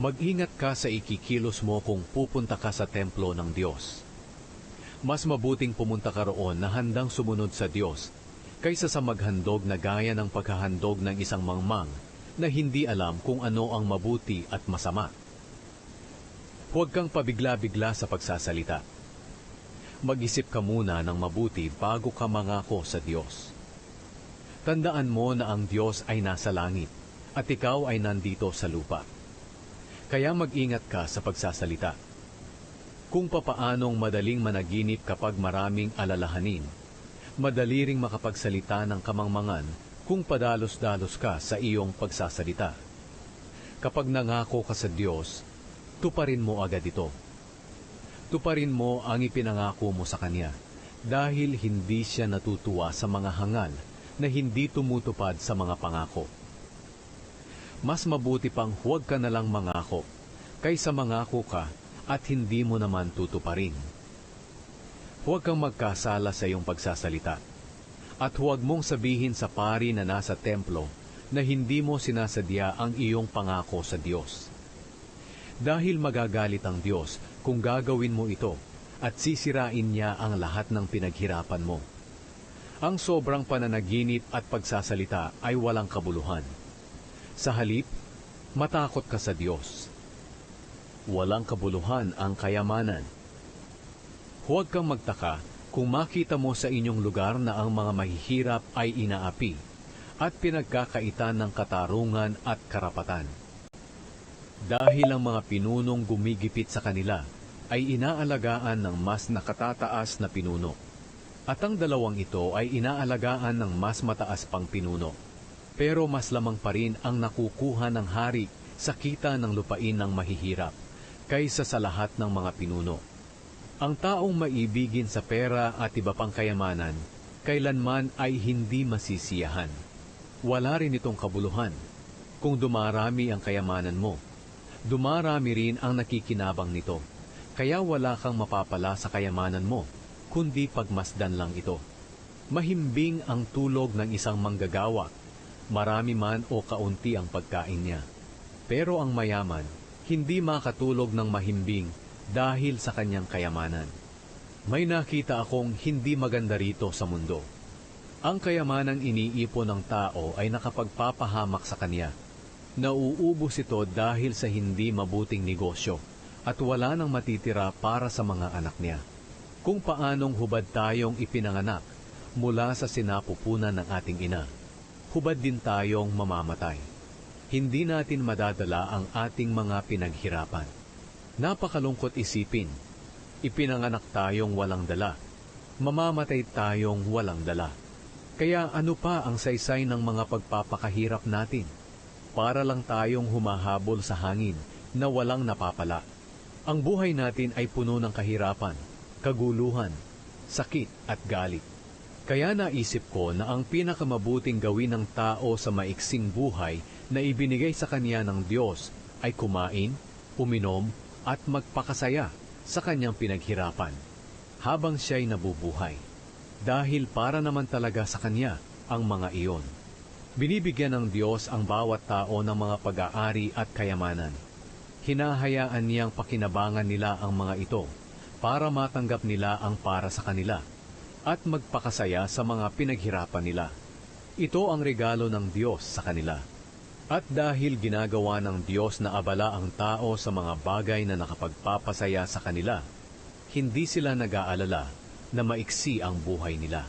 Mag-ingat ka sa ikikilos mo kung pupunta ka sa templo ng Diyos. Mas mabuting pumunta ka roon na handang sumunod sa Diyos kaysa sa maghandog na gaya ng paghahandog ng isang mangmang na hindi alam kung ano ang mabuti at masama. Huwag kang pabigla-bigla sa pagsasalita. Mag-isip ka muna ng mabuti bago ka mangako sa Diyos. Tandaan mo na ang Diyos ay nasa langit at ikaw ay nandito sa lupa. Kaya mag-ingat ka sa pagsasalita. Kung papaanong madaling managinip kapag maraming alalahanin, madali ring makapagsalita ng kamangmangan kung padalos-dalos ka sa iyong pagsasalita. Kapag nangako ka sa Diyos, tuparin mo agad ito. Tuparin mo ang ipinangako mo sa Kanya dahil hindi siya natutuwa sa mga hangal na hindi tumutupad sa mga pangako mas mabuti pang huwag ka na lang mangako, kaysa mangako ka at hindi mo naman tutuparin. Huwag kang magkasala sa iyong pagsasalita. At huwag mong sabihin sa pari na nasa templo na hindi mo sinasadya ang iyong pangako sa Diyos. Dahil magagalit ang Diyos kung gagawin mo ito at sisirain niya ang lahat ng pinaghirapan mo. Ang sobrang pananaginip at pagsasalita ay walang kabuluhan. Sa halip, matakot ka sa Diyos. Walang kabuluhan ang kayamanan. Huwag kang magtaka kung makita mo sa inyong lugar na ang mga mahihirap ay inaapi at pinagkakaitan ng katarungan at karapatan. Dahil ang mga pinunong gumigipit sa kanila ay inaalagaan ng mas nakatataas na pinuno. At ang dalawang ito ay inaalagaan ng mas mataas pang pinuno pero mas lamang pa rin ang nakukuha ng hari sa kita ng lupain ng mahihirap kaysa sa lahat ng mga pinuno. Ang taong maibigin sa pera at iba pang kayamanan, kailanman ay hindi masisiyahan. Wala rin itong kabuluhan. Kung dumarami ang kayamanan mo, dumarami rin ang nakikinabang nito. Kaya wala kang mapapala sa kayamanan mo, kundi pagmasdan lang ito. Mahimbing ang tulog ng isang manggagawa marami man o kaunti ang pagkain niya. Pero ang mayaman, hindi makatulog ng mahimbing dahil sa kanyang kayamanan. May nakita akong hindi maganda rito sa mundo. Ang kayamanang iniipon ng tao ay nakapagpapahamak sa kanya. Nauubos ito dahil sa hindi mabuting negosyo at wala nang matitira para sa mga anak niya. Kung paanong hubad tayong ipinanganak mula sa sinapupunan ng ating ina hubad din tayong mamamatay. Hindi natin madadala ang ating mga pinaghirapan. Napakalungkot isipin, ipinanganak tayong walang dala, mamamatay tayong walang dala. Kaya ano pa ang saysay ng mga pagpapakahirap natin? Para lang tayong humahabol sa hangin na walang napapala. Ang buhay natin ay puno ng kahirapan, kaguluhan, sakit at galit. Kaya naisip ko na ang pinakamabuting gawin ng tao sa maiksing buhay na ibinigay sa kanya ng Diyos ay kumain, uminom, at magpakasaya sa kanyang pinaghirapan habang siya'y nabubuhay. Dahil para naman talaga sa kanya ang mga iyon. Binibigyan ng Diyos ang bawat tao ng mga pag-aari at kayamanan. Hinahayaan niyang pakinabangan nila ang mga ito para matanggap nila ang para sa kanila at magpakasaya sa mga pinaghirapan nila. Ito ang regalo ng Diyos sa kanila. At dahil ginagawa ng Diyos na abala ang tao sa mga bagay na nakapagpapasaya sa kanila, hindi sila nag-aalala na maiksi ang buhay nila.